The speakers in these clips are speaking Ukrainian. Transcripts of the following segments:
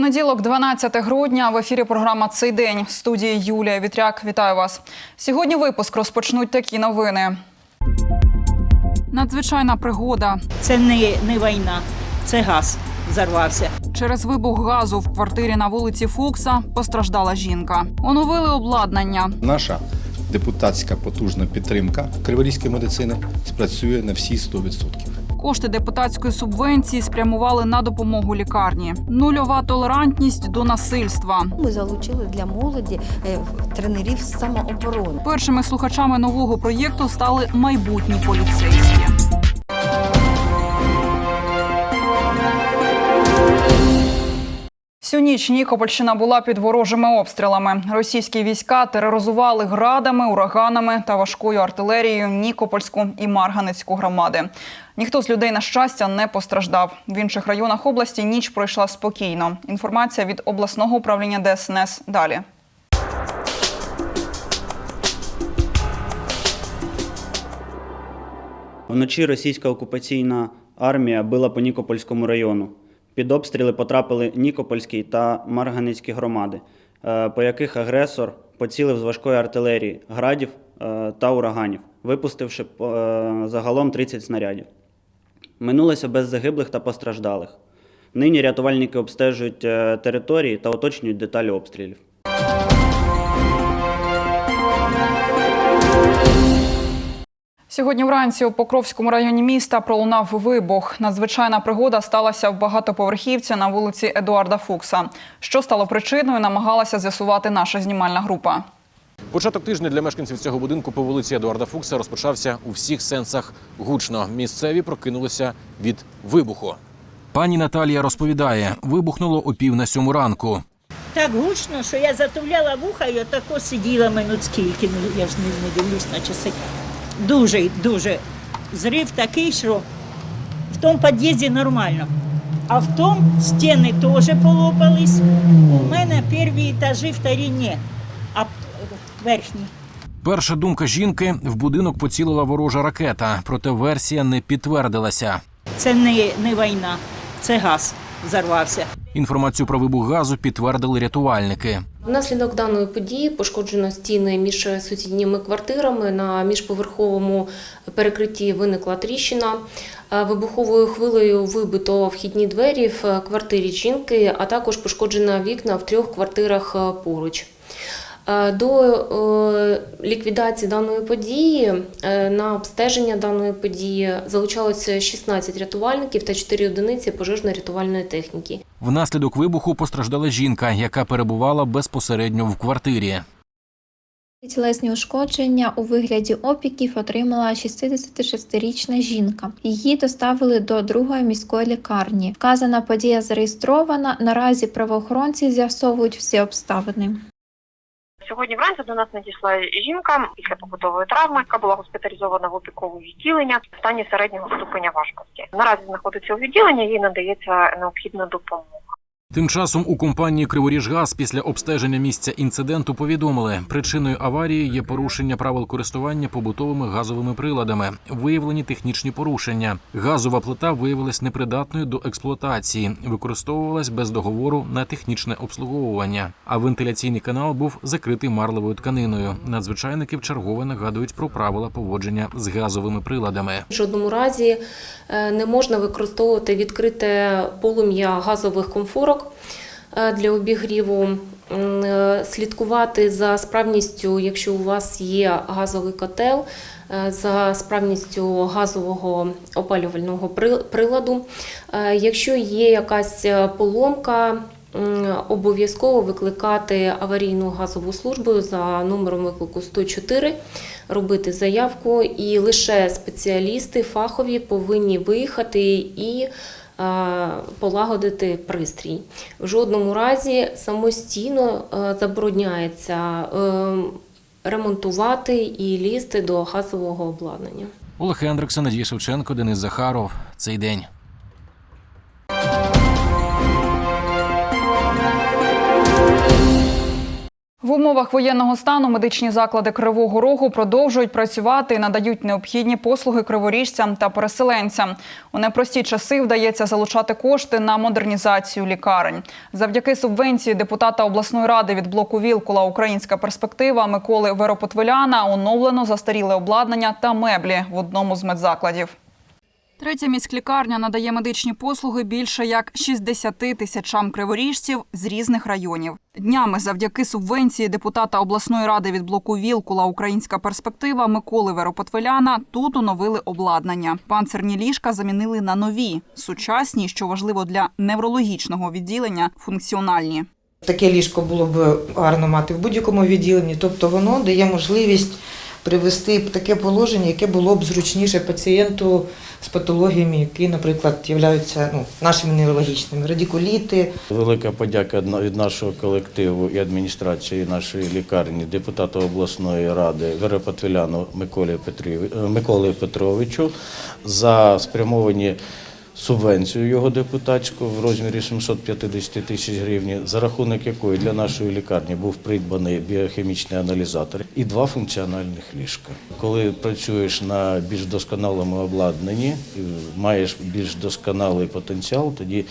Понеділок, 12 грудня, в ефірі програма Цей день в студії Юлія Вітряк. Вітаю вас. Сьогодні випуск розпочнуть такі новини. Надзвичайна пригода. Це не, не війна, це газ зарвався. Через вибух газу в квартирі на вулиці Фукса постраждала жінка. Оновили обладнання. Наша депутатська потужна підтримка криворізької медицини спрацює на всі 100%. Кошти депутатської субвенції спрямували на допомогу лікарні. Нульова толерантність до насильства. Ми залучили для молоді е, тренерів з самооборони. Першими слухачами нового проєкту стали майбутні поліцейські. Всю ніч Нікопольщина була під ворожими обстрілами. Російські війська тероризували градами, ураганами та важкою артилерією Нікопольську і Марганецьку громади. Ніхто з людей, на щастя, не постраждав. В інших районах області ніч пройшла спокійно. Інформація від обласного управління ДСНС далі. Вночі російська окупаційна армія била по Нікопольському району. Під обстріли потрапили Нікопольський та Марганецькі громади, е, по яких агресор поцілив з важкої артилерії, градів е, та ураганів, випустивши е, загалом 30 снарядів. Минулося без загиблих та постраждалих. Нині рятувальники обстежують е, території та уточнюють деталі обстрілів. Сьогодні вранці у Покровському районі міста пролунав вибух. Надзвичайна пригода сталася в багатоповерхівці на вулиці Едуарда Фукса. Що стало причиною, намагалася з'ясувати наша знімальна група. Початок тижня для мешканців цього будинку по вулиці Едуарда Фукса розпочався у всіх сенсах гучно. Місцеві прокинулися від вибуху. Пані Наталія розповідає, вибухнуло о пів на сьому ранку. Так гучно, що я затуляла вуха і отако сиділа минут скільки. Ну, я ж не, дивлюсь на часи. Дуже, дуже. Зрив такий, що в тому під'їзді нормально. А в тому стіни теж полопались. У мене перші етажі, вторі ні, а верхні. Перша думка жінки в будинок поцілила ворожа ракета, проте версія не підтвердилася. Це не, не війна, це газ зарвався. Інформацію про вибух газу підтвердили рятувальники. Внаслідок даної події пошкоджено стіни між сусідніми квартирами. На міжповерховому перекритті виникла тріщина. Е, Вибуховою хвилею вибито вхідні двері в квартирі жінки, а також пошкоджено вікна в трьох квартирах е, поруч. Е, До е, ліквідації даної події е, на обстеження даної події залучалося 16 рятувальників та 4 одиниці пожежно-рятувальної техніки. Внаслідок вибуху постраждала жінка, яка перебувала безпосередньо в квартирі. Тілесні ушкодження у вигляді опіків отримала 66-річна жінка. Її доставили до другої міської лікарні. Вказана подія зареєстрована. Наразі правоохоронці з'ясовують всі обставини. Сьогодні вранці до нас надійшла жінка після побутової травми, яка була госпіталізована в опікове відділення в стані середнього ступеня важкості. Наразі знаходиться у відділенні, їй надається необхідна допомога. Тим часом у компанії Криворіжгаз після обстеження місця інциденту повідомили, причиною аварії є порушення правил користування побутовими газовими приладами. Виявлені технічні порушення. Газова плита виявилась непридатною до експлуатації, використовувалась без договору на технічне обслуговування. А вентиляційний канал був закритий марлевою тканиною. Надзвичайники вчергове нагадують про правила поводження з газовими приладами. В жодному разі е, не можна використовувати відкрите полум'я газових комфорок е, для обігріву. Е, Слідкувати за справністю, якщо у вас є газовий котел, е, за справністю газового опалювального приладу. Якщо є якась поломка, обов'язково викликати аварійну газову службу за номером виклику 104, робити заявку, і лише спеціалісти фахові повинні виїхати і полагодити пристрій. В жодному разі самостійно е, забороняється е, ремонтувати і лізти до газового обладнання. Олег Хендриксон, Надія Шевченко, Денис Захаров. Цей день. В умовах воєнного стану медичні заклади Кривого Рогу продовжують працювати і надають необхідні послуги криворіжцям та переселенцям. У непрості часи вдається залучати кошти на модернізацію лікарень. Завдяки субвенції депутата обласної ради від блоку Вілкула Українська перспектива Миколи Веропотвеляна оновлено застаріле обладнання та меблі в одному з медзакладів. Третя міськлікарня надає медичні послуги більше як 60 тисячам криворіжців з різних районів. Днями завдяки субвенції депутата обласної ради від блоку Вілкула Українська перспектива Миколи Веропотвеляна тут оновили обладнання. Панцирні ліжка замінили на нові, сучасні, що важливо для неврологічного відділення, функціональні. Таке ліжко було б гарно мати в будь-якому відділенні, тобто воно дає можливість привести таке положення, яке було б зручніше пацієнту з патологіями, які, наприклад, являються ну, нашими неврологічними, радикуліти, Велика подяка від нашого колективу і адміністрації нашої лікарні, депутату обласної ради е, Миколі Петровичу за спрямовані субвенцію його депутатську в розмірі 750 тисяч гривень, за рахунок якої для нашої лікарні був придбаний біохімічний аналізатор і два функціональних ліжка. Коли працюєш на більш досконалому обладнанні, маєш більш досконалий потенціал, тоді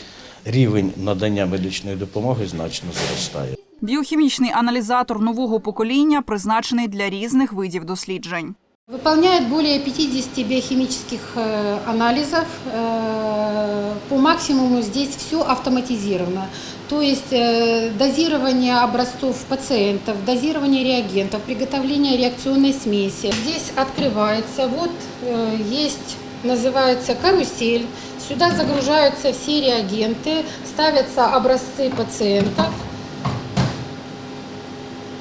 рівень надання медичної допомоги значно зростає. Біохімічний аналізатор нового покоління призначений для різних видів досліджень. Выполняет более 50 биохимических э, анализов. Э, По максимуму здесь все автоматизировано. То есть э, дозирование образцов пациентов, дозирование реагентов, приготовление реакционной смеси. Здесь открывается, вот есть, называется карусель. Сюда загружаются все реагенты, ставятся образцы пациентов,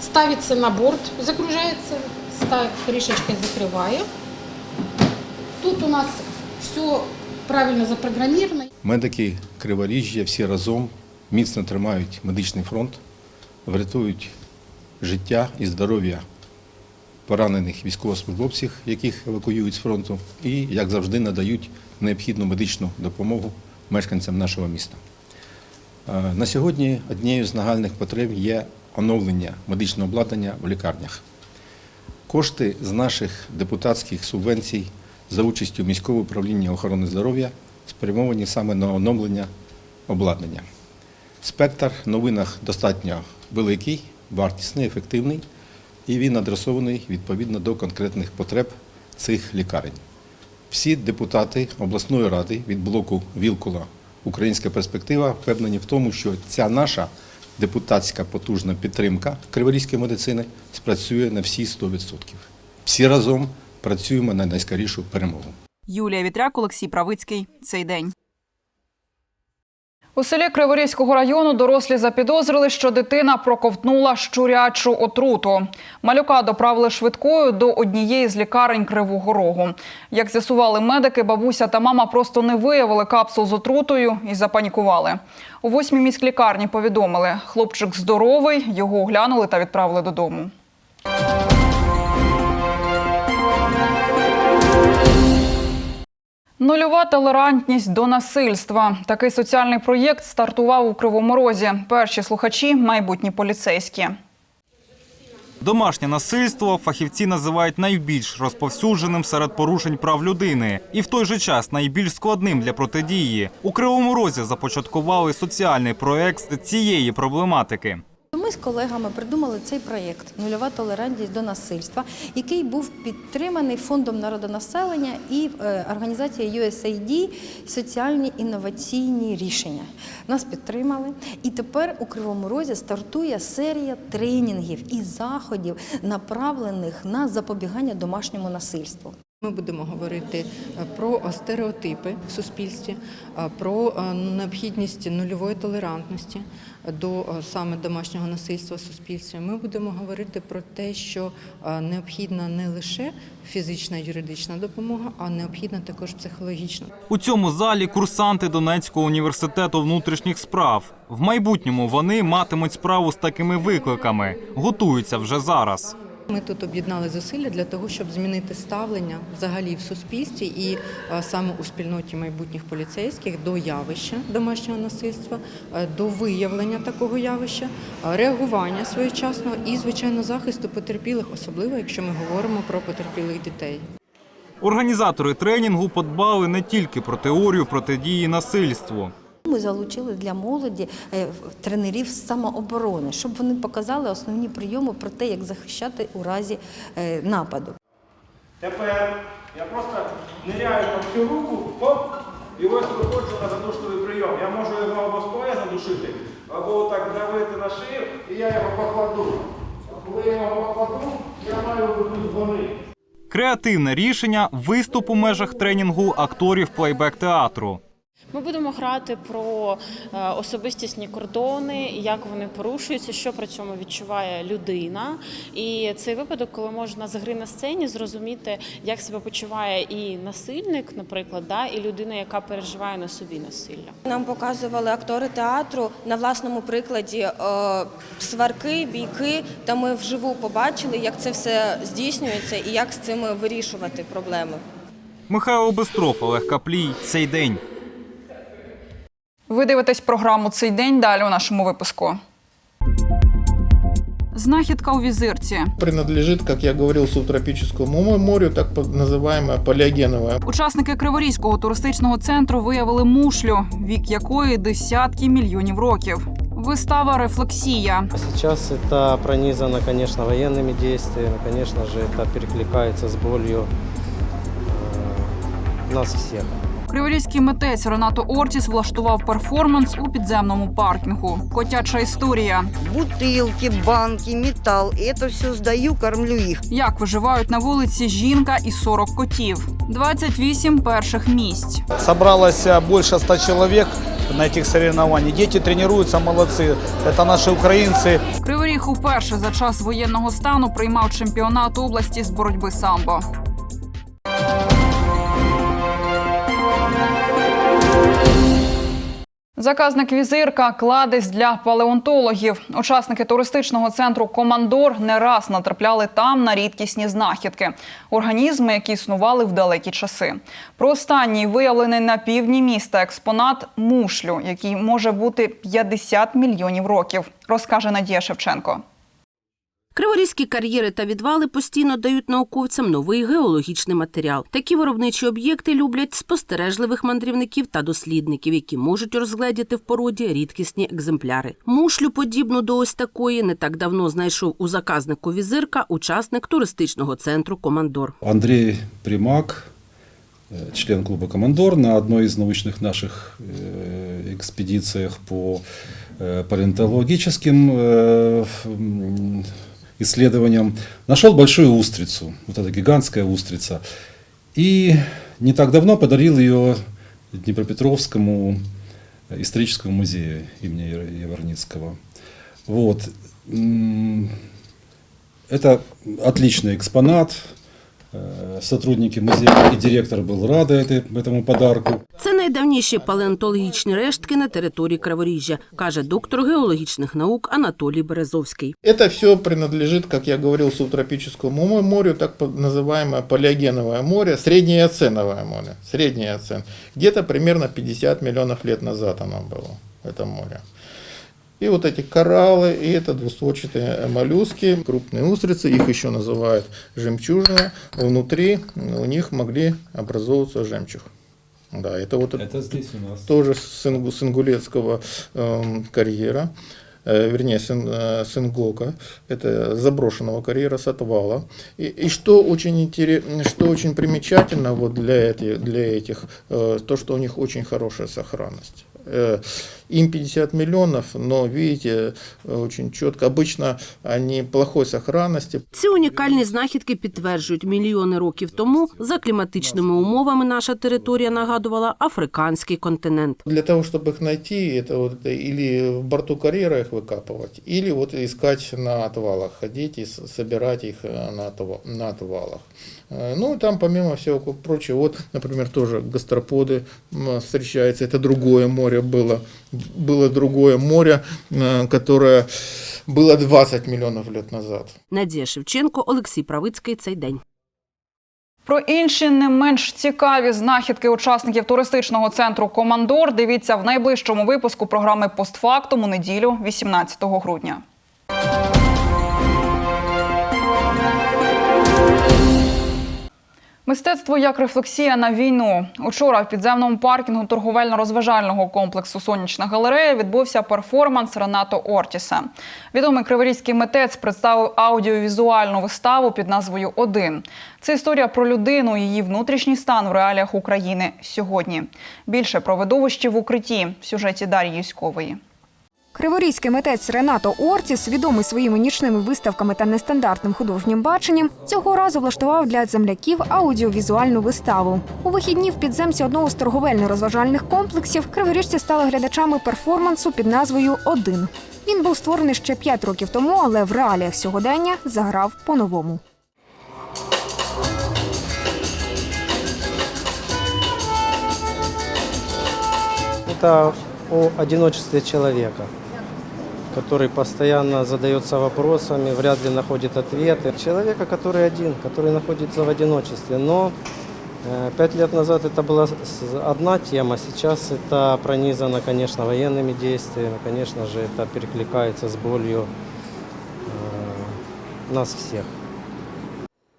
ставится на борт, загружается, ставь, крышечкой закрываем. Тут у нас все правильно запрограммировано. Медики Криворіжжя всі разом міцно тримають медичний фронт, врятують життя і здоров'я поранених військовослужбовців, яких евакуюють з фронту, і, як завжди, надають необхідну медичну допомогу мешканцям нашого міста. Е, На сьогодні однією з нагальних потреб є оновлення медичного обладнання в лікарнях. Кошти з наших депутатських субвенцій за участю міського управління охорони здоров'я спрямовані саме на оновлення обладнання. Спектр в новинах достатньо великий, вартісний, ефективний, і він адресований відповідно до конкретних потреб цих лікарень. Всі депутати обласної ради від блоку Вілкула Українська перспектива впевнені в тому, що ця наша депутатська потужна підтримка криворізької медицини спрацює на всі 100%. Всі разом працюємо на найскорішу перемогу. Юлія Вітряк, Олексій Правицький. Цей день. У селі Криворізького району дорослі запідозрили, що дитина проковтнула щурячу отруту. Малюка доправили швидкою до однієї з лікарень Кривого Рогу. Як з'ясували медики, бабуся та мама просто не виявили капсул з отрутою і запанікували. У восьмій міськлікарні повідомили, хлопчик здоровий, його оглянули та відправили додому. Нульова толерантність до насильства. Такий соціальний проєкт стартував у Кривому Розі. Перші слухачі майбутні поліцейські. Домашнє насильство фахівці називають найбільш розповсюдженим серед порушень прав людини і в той же час найбільш складним для протидії. У Кривому Розі започаткували соціальний проект цієї проблематики. Ми з колегами придумали цей проєкт Нульова толерантність до насильства, який був підтриманий фондом народонаселення і е, організацією USAID соціальні інноваційні рішення. Нас підтримали. І тепер у Кривому Розі стартує серія тренінгів і заходів, направлених на запобігання домашньому насильству. Ми будемо говорити е, про стереотипи в суспільстві, е, про е, необхідність нульової толерантності до е, саме домашнього насильства в суспільстві. Ми будемо говорити про те, що е, необхідна не лише фізична юридична допомога, а необхідна також психологічна. У цьому залі курсанти Донецького університету внутрішніх справ. В майбутньому вони матимуть справу з такими викликами, готуються вже зараз. Ми тут об'єднали зусилля для того, щоб змінити ставлення взагалі в суспільстві і е, саме у спільноті майбутніх поліцейських до явища домашнього насильства, е, до виявлення такого явища, е, реагування своєчасного і, звичайно, захисту потерпілих, особливо якщо ми говоримо про потерпілих дітей. Організатори тренінгу подбали не тільки про теорію протидії насильству. Ми залучили для молоді е, тренерів з самооборони, щоб вони показали основні прийоми про те, як захищати у разі е, нападу. Тепер я просто ниряю там цю руку, хоп, і ось виходжу на задушливий прийом. Я можу його або стоя задушити, або так давити на шию, і я його покладу. А коли я його покладу, я маю бути згори. Креативне рішення виступ у межах тренінгу акторів плейбек-театру. Ми будемо грати про е, особистісні кордони, як вони порушуються, що при цьому відчуває людина. І цей випадок, коли можна з гри на сцені зрозуміти, як себе почуває і насильник, наприклад, да, і людина, яка переживає на собі насилля. Нам показували актори театру на власному прикладі е, сварки, бійки. Та ми вживу побачили, як це все здійснюється і як з цим вирішувати проблеми. Михайло Бестров, Олег Каплій. Цей день. Ви дивитесь програму цей день далі у нашому випуску. Знахідка у візирці. Принадлежит, как я говорил, субтропическому морю, так называемое палеогеновое. Учасники Криворізького туристичного центру виявили мушлю, вік якої десятки мільйонів років. Вистава Рефлексія. Сейчас это пронизано, конечно, военными действиями, конечно же, это перекликается с болью э, нас всех. Криворізький митець Ренато Ортіс влаштував перформанс у підземному паркінгу. Котяча історія. Бутылки, банки, металл. И это все сдаю, кормлю их. Як виживають на вулиці жінка і 40 котів. 28 перших місць. Собралось э, больше 100 человек на этих соревнованиях. Дети тренируются, молодцы. Это наши украинцы. Кривий Ріг уперше за час воєнного стану приймав чемпіонат області з боротьби самбо. Заказник візирка кладезь для палеонтологів. Учасники туристичного центру Командор не раз натрапляли там на рідкісні знахідки організми, які існували в далекі часи. Про останній виявлений на півдні міста експонат мушлю, який може бути 50 мільйонів років, розкаже Надія Шевченко. Криворізькі кар'єри та відвали постійно дають науковцям новий геологічний матеріал. Такі виробничі об'єкти люблять спостережливих мандрівників та дослідників, які можуть розгледіти в породі рідкісні екземпляри. Мушлю, подібну до ось такої, не так давно знайшов у заказнику візирка учасник туристичного центру Командор. Андрей Примак, э, член клуба «Командор», на одной из научных наших э, экспедициях по э, палеонтологическим э, м, исследованиям нашел большую устрицу, вот эта гигантская устрица. И не так давно подарил ее Днепропетровскому историческому музею имени Яворницкого. Вот. Это отличный экспонат. Э, Сотрудники музея и директор был рады этой- этому подарку. Це найдавніші палеонтологічні рештки на території Криворіжжя, каже доктор геологічних наук Анатолій Березовський. Это все принадлежит, как я говорил, субтропическому морю, так по- называемое палеогеновое море, среднее оценовое море, среднее оцен. Где-то примерно 50 миллионов лет назад оно было, это море. И вот эти кораллы, и это двустворчатые моллюски, крупные устрицы, их еще называют жемчужина. Внутри у них могли образовываться жемчуг. Да, это вот Это здесь у нас. тоже с ингу- с ингулецкого эм, карьера, э, вернее, сын, э, Сынгока, это заброшенного карьера с отвала. И, и что, очень интерес, что очень примечательно вот для, этих, для этих, э, то, что у них очень хорошая сохранность. Э, Им 50 миллионов, но видите, э, очень четко. Обычно они плохой сохранности, Ці унікальні знахідки підтверджують, мільйони років тому за кліматичними умовами наша територія нагадувала африканський континент. Для того, чтобы их найти, это вот это или в борту карьера их выкапывать, или вот искать на отвалах, ходить и с- собирать их э, на, отва- на отвалах. Э, Ну, и там, помимо всего прочего, вот, например, тоже гастроподы м, встречаются. Это другое море было. Было другое море, э, которое было 20 миллионов лет назад. Надія Шевченко, Олексій Правицький. Цей день. Про інші не менш цікаві знахідки учасників туристичного центру Командор дивіться в найближчому випуску програми Постфактум у неділю, 18 грудня. Мистецтво як рефлексія на війну. Учора в підземному паркінгу торговельно-розважального комплексу Сонячна галерея відбувся перформанс Ренато Ортіса. Відомий криворізький митець представив аудіовізуальну виставу під назвою Один. Це історія про людину, її внутрішній стан в реаліях України сьогодні. Більше про видовище в укритті в сюжеті Дар'ї Юськової. Криворізький митець Ренато Ортіс, відомий своїми нічними виставками та нестандартним художнім баченням, цього разу влаштував для земляків аудіовізуальну виставу. У вихідні в підземці одного з торговельно-розважальних комплексів криворіжці стали глядачами перформансу під назвою Один. Він був створений ще п'ять років тому, але в реаліях сьогодення заграв по-новому. Это о одиночестве человека, который постоянно задается вопросами, вряд ли находит ответы. Человека, который один, который находится в одиночестве. Но э, пять лет назад это была с- одна тема, сейчас это пронизано, конечно, военными действиями, конечно же, это перекликается с болью э, нас всех.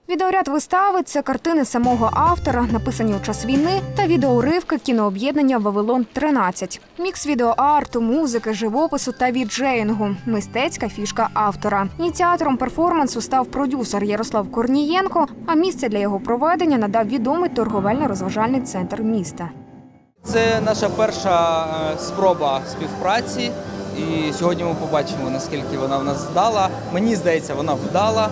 Відеоряд вистави це картини самого автора, написані у час війни, та відеоуривки кінооб'єднання Вавилон 13 Мікс відеоарту, музики, живопису та віджеїнгу. Мистецька фішка автора. Ініціатором перформансу став продюсер Ярослав Корнієнко. А місце для його проведення надав відомий торговельно-розважальний центр міста. Це наша перша е, спроба співпраці, і сьогодні ми побачимо, наскільки вона в нас вдала. Мені здається, вона вдала.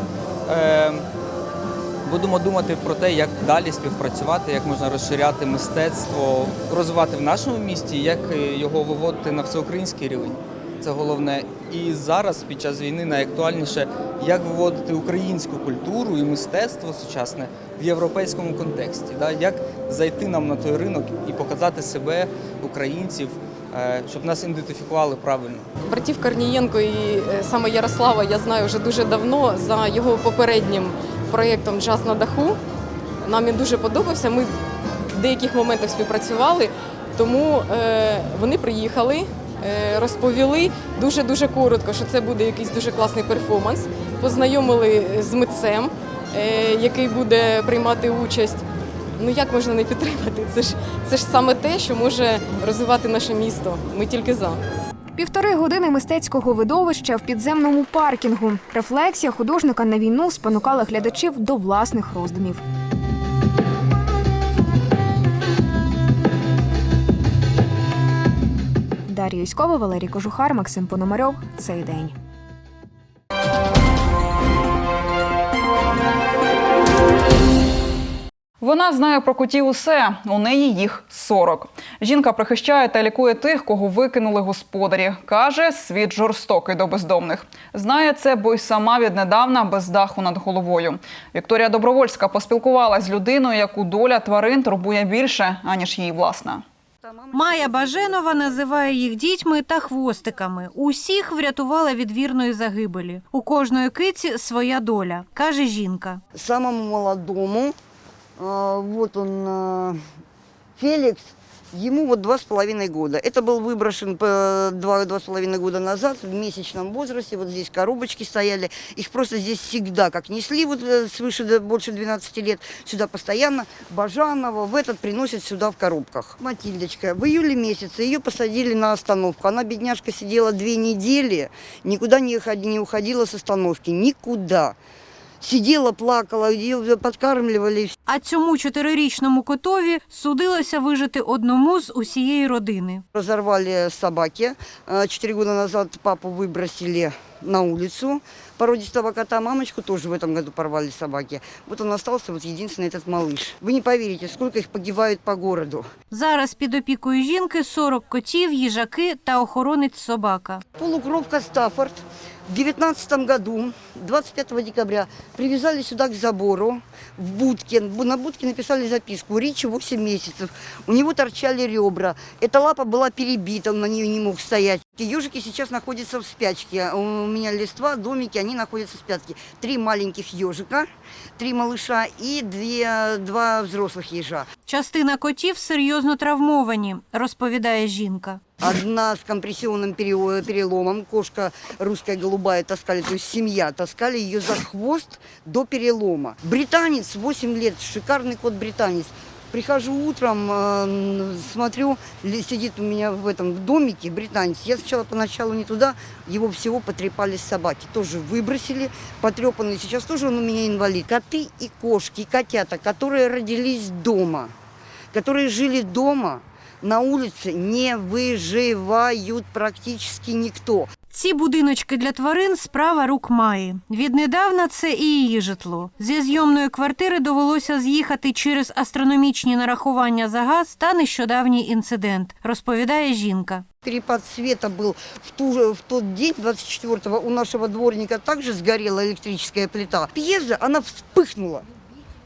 Будемо думати про те, як далі співпрацювати, як можна розширяти мистецтво, розвивати в нашому місті, як е, його виводити на всеукраїнський рівень. Це головне. І зараз, під час війни, найактуальніше, як виводити українську культуру і мистецтво сучасне в європейському контексті. Як зайти нам на той ринок і показати себе, українців, е, щоб нас ідентифікували правильно. Братів Корнієнко і е, саме Ярослава я знаю вже дуже давно за його попереднім проєктом Джаз на даху. Нам він дуже подобався. Ми в деяких моментах співпрацювали, тому е, вони приїхали, е, розповіли дуже дуже коротко, що це буде якийсь дуже класний перформанс. Познайомили з митцем, е, який буде приймати участь. Ну як можна не підтримати? Це ж це ж саме те, що може розвивати наше місто. Ми тільки за. Півтори години мистецького видовища в підземному паркінгу. Рефлексія художника на війну спонукала глядачів до власних роздумів. Дар'я Юськова, Валерій Кожухар, Максим Пономарьов. Цей день. Вона знає про котів усе. У неї їх 40. Жінка прихищає та лікує тих, кого викинули господарі. Каже, світ жорстокий до бездомних. Знає це, бо й сама віднедавна без даху над головою. Вікторія Добровольська поспілкувалася з людиною, яку доля тварин турбує більше, аніж її власна. Майя Баженова називає їх дітьми та хвостиками. Усіх врятувала від вірної загибелі. У кожної киці своя доля, каже жінка. Самому молодому, вот он, а, Феликс, ему вот два с половиной года. Это был выброшен по два, два с половиной года назад в месячном возрасте. Вот здесь коробочки стояли. Их просто здесь всегда, как несли вот э, свыше больше 12 лет, сюда постоянно. Бажанова в этот приносят сюда в коробках. Матильдочка, в июле месяце ее посадили на остановку. Она, бедняжка, сидела две недели, никуда не уходила с остановки, никуда. Сидела, плакала, ее подкармливали. А цьому чотирирічному котові судилося вижити одному з усієї родини. Разорвали собаки. Э, Четыре года назад папу выбросили на улицу. Породистого кота, мамочку тоже в этом году порвали собаки. Вот он остался, вот единственный этот малыш. Вы не поверите, сколько их погибает по городу. Зараз під опікою жінки 40 котів, їжаки та охоронець собака. Полукровка Стаффорд в 2019 году, 25 декабря, привязали сюда к забору, в будке. На будке написали записку. Ричи 8 месяцев. У него торчали ребра. Эта лапа была перебита, он на нее не мог стоять. Ежики сейчас находятся в спячке. У меня листва, домики, они находятся в спячке. Три маленьких ежика, три малыша и две, два взрослых ежа. Частина котів серйозно травмовані, розповідає жінка. Одна с компрессионным пере- переломом, кошка русская голубая таскали, то есть семья таскали ее за хвост до перелома. Британец, 8 лет, шикарный кот британец. Прихожу утром, э, смотрю, сидит у меня в этом домике британец. Я сначала поначалу не туда, его всего потрепали собаки. Тоже выбросили, потрепанные. Сейчас тоже он у меня инвалид. Коты и кошки, и котята, которые родились дома, которые жили дома, на улице не выживают практически никто. Ці будиночки для тварин справа рук Маї. Віднедавна це і її житло. Зі зйомної квартири довелося з'їхати через астрономічні нарахування за газ та нещодавній інцидент, розповідає жінка. Перепад света был в, ту же, в тот день, 24-го, у нашего дворника также сгорела электрическая плита. Пьеза, она вспыхнула.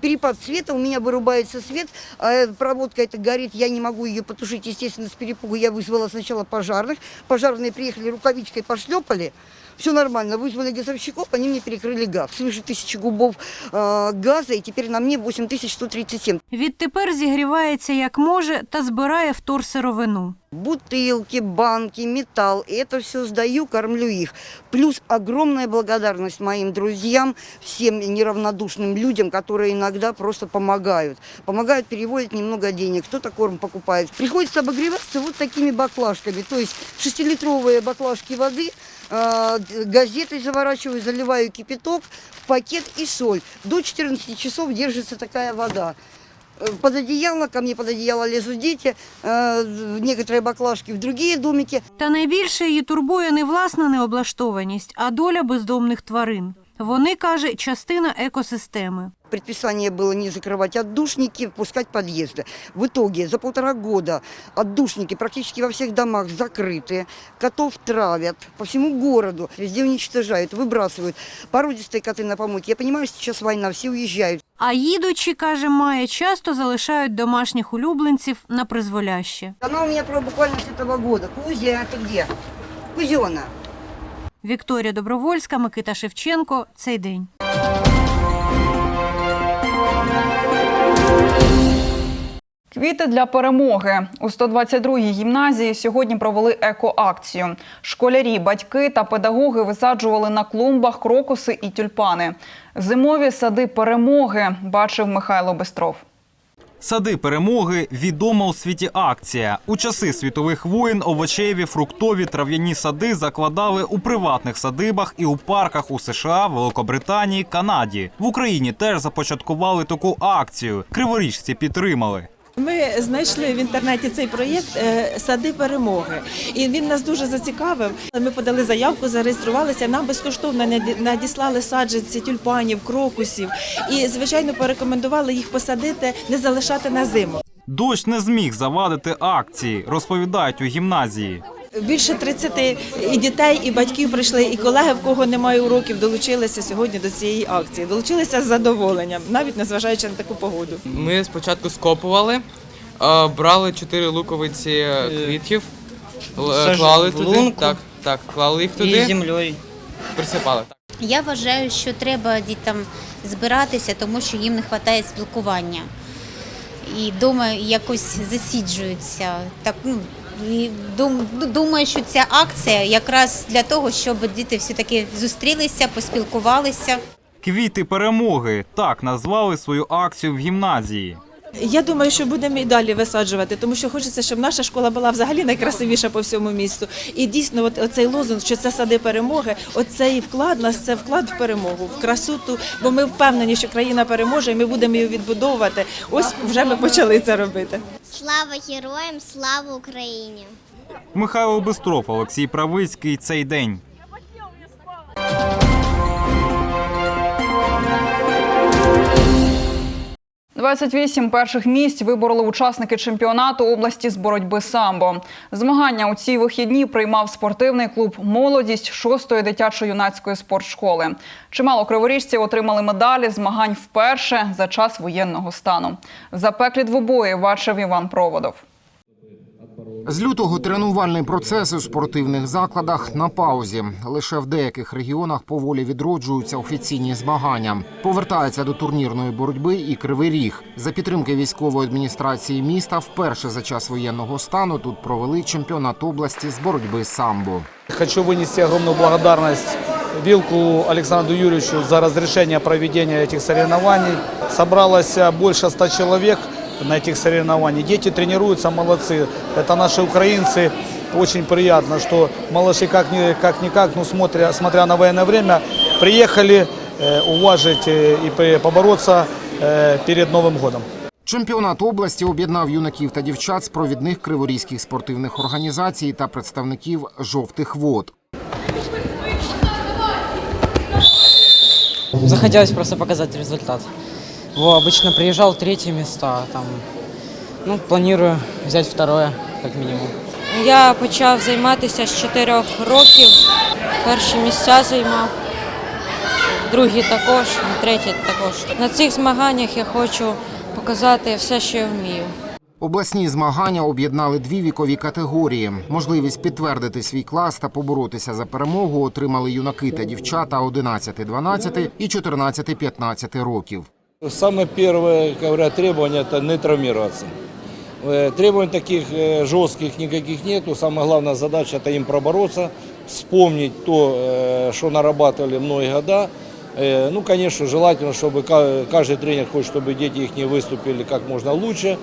Перепад света, у меня вырубается свет, а проводка эта горит, я не могу ее потушить, естественно, с перепугу. Я вызвала сначала пожарных, пожарные приехали, рукавичкой пошлепали, все нормально, вызвали газовщиков, они мне перекрыли газ. Свыше тысячи кубов э, газа, и теперь на мне 8137. Відтепер зігрівається як може та збирає вторсировину. бутылки, банки, металл. И это все сдаю, кормлю их. Плюс огромная благодарность моим друзьям, всем неравнодушным людям, которые иногда просто помогают. Помогают, переводят немного денег, кто-то корм покупает. Приходится обогреваться вот такими баклажками. То есть шестилитровые баклажки воды, э, газетой заворачиваю, заливаю кипяток в пакет и соль. До 14 часов держится такая вода. Э, Под одеяло, ко мне под одеяло лезут дети, э, в некоторые баклажки в другие домики. Та найбільше її турбує не власна необлаштованість, а доля бездомних тварин. Вони каже, частина екосистеми. Предписание было не закрывать отдушники, пускать подъезды. В итоге за полтора года отдушники практически во всех домах закрыты, котов травят по всему городу, везде уничтожают, выбрасывают. Породистые коты на помойке. Я понимаю, что сейчас война, все уезжают. А їдучи, каже Майя, часто залишають домашніх улюбленців на призволяще. Она у меня про- буквально с этого года. Кузя, ты где? Кузена. Вікторія Добровольська, Микита Шевченко. Цей день. Квіти для перемоги у 122-й гімназії сьогодні провели екоакцію. Школярі, батьки та педагоги висаджували на клумбах крокуси і тюльпани. Зимові сади перемоги бачив Михайло Бестров. Сади перемоги відома у світі акція. У часи світових воїн овочеві, фруктові, трав'яні сади закладали у приватних садибах і у парках у США, Великобританії, Канаді. В Україні теж започаткували таку акцію. Криворіжці підтримали. Ми знайшли в інтернеті цей проєкт е, Сади перемоги, і він нас дуже зацікавив. Ми подали заявку, зареєструвалися. Нам безкоштовно наді- надіслали саджанці тюльпанів, крокусів і, звичайно, порекомендували їх посадити, не залишати на зиму. Дощ не зміг завадити акції, розповідають у гімназії. Більше 30 і дітей, і батьків прийшли, і колеги, в кого немає уроків, долучилися сьогодні до цієї акції. Долучилися з задоволенням, навіть незважаючи на таку погоду. Ми спочатку скопували, е, брали чотири луковиці е, л- Саж- клали туди. Так, так, клали їх туди. І землею. Присипали. Я вважаю, що треба дітям збиратися, тому що їм не вистачає спілкування. І вдома якось засіджуються. Так, ну, і дум- думаю, що ця акція якраз для того, щоб діти все-таки зустрілися, поспілкувалися. Квіти перемоги так назвали свою акцію в гімназії. Я думаю, що будемо і далі висаджувати, тому що хочеться, щоб наша школа була взагалі найкрасивіша по всьому місту. І дійсно, от оцей лозунг, що це сади перемоги, оцей вклад нас це вклад в перемогу, в красоту. Бо ми впевнені, що країна переможе, і ми будемо її відбудовувати. Ось вже ми почали це робити. Слава героям, слава Україні! Михайло Бистров, Олексій Правицький. Цей день. – 28 перших місць вибороли учасники чемпіонату області з боротьби самбо. Змагання у цій вихідні приймав спортивний клуб Молодість 6-ї дитячо-юнацької спортшколи. Чимало криворіжців отримали медалі змагань вперше за час воєнного стану. Запеклі двобої бачив Іван Проводов. З лютого тренувальний процес у спортивних закладах на паузі. Лише в деяких регіонах поволі відроджуються офіційні змагання. Повертається до турнірної боротьби і кривий ріг. За підтримки військової адміністрації міста вперше за час воєнного стану тут провели чемпіонат області з боротьби самбо. Хочу вынести огромную благодарность Вилку Александру Юрьевичу за разрешение проведения этих соревнований. Собралось э, больше ста человек на этих соревнованиях. Дети тренируются, молодцы. Это наши украинцы. Очень приятно, что малыши как-никак, как никак, ну, смотря, смотря на военное время, приехали э, уважить э, и пе- побороться э, перед Новым годом. Чемпіонат області об'єднав юнаків та дівчат з провідних криворізьких спортивних організацій та представників жовтих вод. Захотелось просто показать результат. Во, обычно приезжал третье места, там, ну, планирую взять второе, как минимум. Я почав займатися з 4 років. Перші місця займав, другі також, треті також. На цих змаганнях я хочу показати все, що я вмію. Обласні змагання об'єднали дві вікові категорії. Можливість підтвердити свій клас та поборотися за перемогу отримали юнаки та дівчата 11-12 і 14-15 років. Самое первое, говорят, требование – это не травмироваться. Э, Требований таких э, жестких никаких нету. Самая главная задача – это им пробороться, вспомнить то, э, что нарабатывали многие года. Э, Ну, конечно, желательно, чтобы ка- каждый тренер хочет, чтобы дети их не выступили как можно лучше.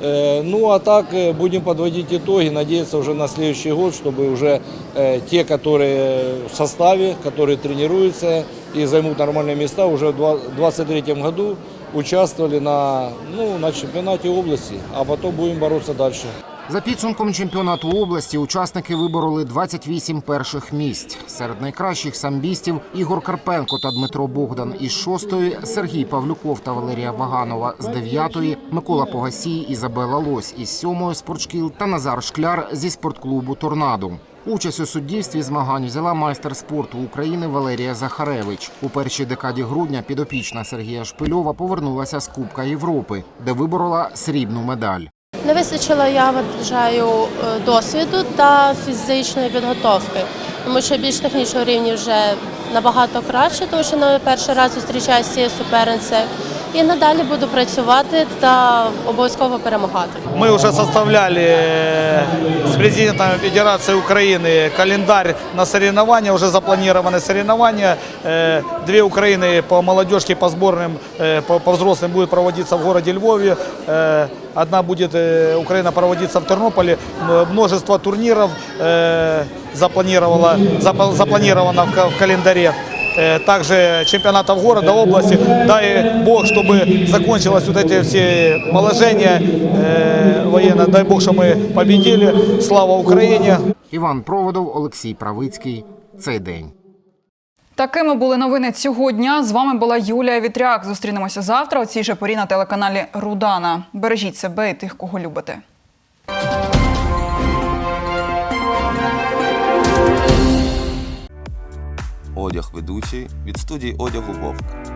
Э, Ну, а так э, будем подводить итоги, надеяться уже на следующий год, чтобы уже э, те, которые в составе, которые тренируются и займут нормальные места, уже в 2023 году участвовали на, ну, на чемпионате области, а потом будем бороться дальше. За підсумком чемпіонату області учасники вибороли 28 перших місць. Серед найкращих самбістів Ігор Карпенко та Дмитро Богдан із шостої, Сергій Павлюков та Валерія Ваганова з дев'ятої, Микола Погасій, Ізабела Лось із сьомої спортшкіл та Назар Шкляр зі спортклубу Торнадо. Участь у суддівстві змагань взяла майстер спорту України Валерія Захаревич. У першій декаді грудня підопічна Сергія Шпильова повернулася з Кубка Європи, де виборола срібну медаль. Не вистачило, я вважаю, е, досвіду та фізичної підготовки, тому що більш технічного рівня вже набагато краще, тому що на перший раз зустрічаюся з суперницею І надалі буду працювати та обов'язково перемагати. Мы уже составляли э, с президентом Федерации Украины календарь на соревнования, уже запланированы соревнования. Э, Две Украины по молодежке, по сборным, э, по по взрослым будет проводиться в городе Львове. Э, Одна будет э, Украина проводиться в Тернополе. М- Множество турниров э, запланировало, запа- запланировано в ка- в календаре. Э, также чемпионатов города, области. Дай Бог, чтобы закончилось вот эти все положения э, военные. Дай Бог, что мы победили. Слава Украине! Іван Проводов, Олексій Правицький. Цей день. Такими були новини цього дня. З вами була Юлія Вітряк. Зустрінемося завтра у цій же порі на телеканалі Рудана. Бережіть себе і тих, кого любите. Одяг ведучий від студії одягу Вовк.